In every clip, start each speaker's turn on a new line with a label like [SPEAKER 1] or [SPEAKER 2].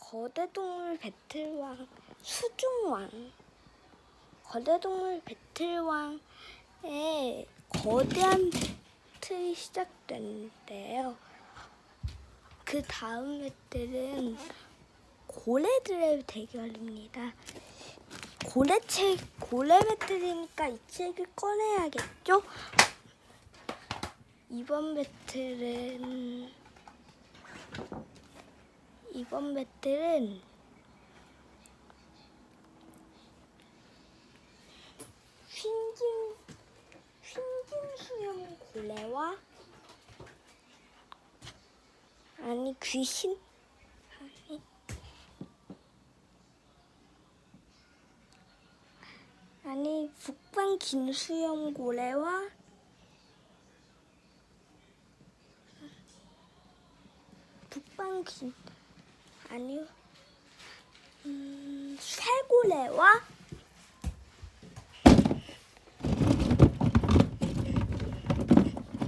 [SPEAKER 1] 거대 동물 배틀왕 수중왕 거대 동물 배틀왕의 거대한 배틀이 시작됐는데요. 그 다음 배틀은 고래들의 대결입니다. 고래책 고래 배틀이니까 이 책을 꺼내야겠죠? 이번 배틀은 이번 배틀은 휭김 휭김 수염 고래와 아니 귀신? 아니 아니 북방 긴 수염 고래와 북방 긴 아니요 음, 쇠고래와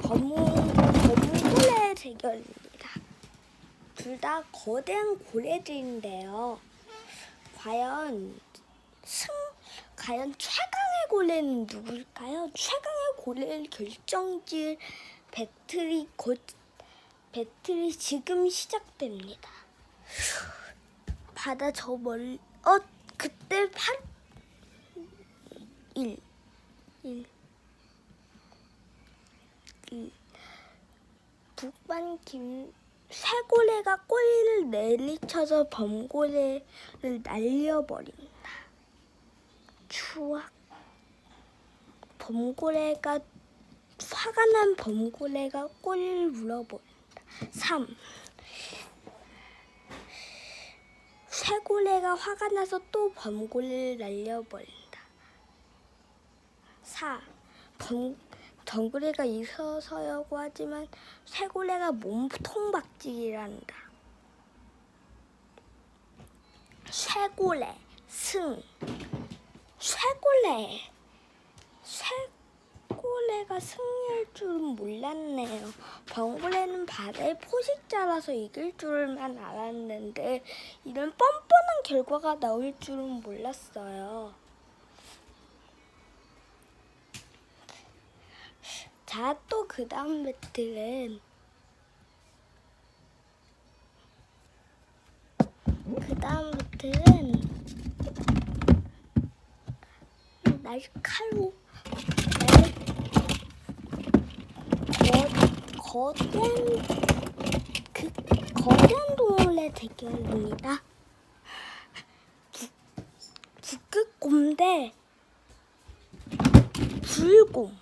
[SPEAKER 1] 검은 검고래 대결입니다. 둘 다 거대한 고래들인데요. 과연 승 과연 최강의 고래는 누굴까요? 최강의 고래를 결정질 배틀이 곧 배틀이 지금 시작됩니다. 바다 저 멀, 어, 그때 팔, 일, 일, 일. 북반 김, 쇠고래가 꼬리를 내리쳐서 범고래를 날려버린다. 추악. 범고래가, 화가 난 범고래가 꼬리를 물어버린다. 3. 쇠고래가 화가 나서 또 범고래를 날려버린다. 4. 범, 덩굴이가 있어서라고 하지만 쇠고래가 몸통 박치기를 한다. 쇠고래 승 쇠고래 쇠고래가 승리 할 줄은 몰랐네요. 병고래는 바다의 포식자라서 이길 줄만 알았는데 이런 뻔뻔한 결과가 나올 줄은 몰랐어요. 자, 또 그 다음 배틀은 그 다음 배틀은 날카로 날 거, 거대한 그 거대한 동물의 대결입니다. 북, 북극곰 대 불곰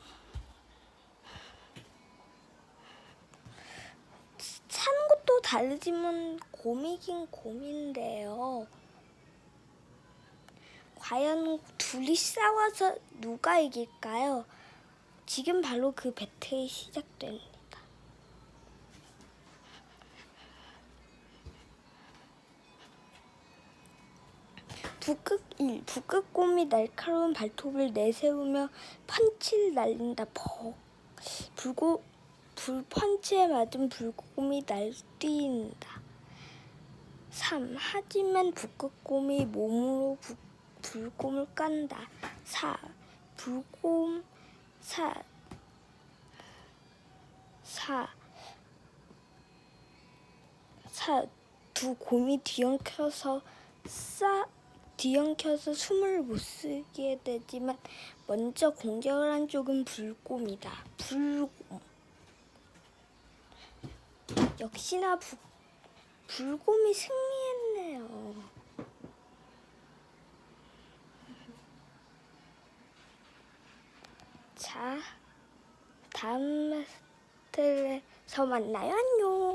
[SPEAKER 1] 사는 것도 다르지만 곰이긴 곰인데요. 과연 둘이 싸워서 누가 이길까요? 지금 바로 그 배틀이 시작됩니다. 북극 1. 북극곰이 날카로운 발톱을 내세우며 펀치를 날린다. 퍽. 불고 불 펀치에 맞은 불곰이 날뛴다. 3. 하지만 북극곰이 몸으로 북, 불곰을 깐다. 4. 불곰 4. 4. 4. 두 곰이 뒤엉켜서 싸 뒤엉켜서 숨을 못 쉬게 되지만 먼저 공격을 한 쪽은 불곰이다. 불곰. 역시나 북, 불곰이 승리했네요. 자, 다음 배틀에서 만나요. 안녕.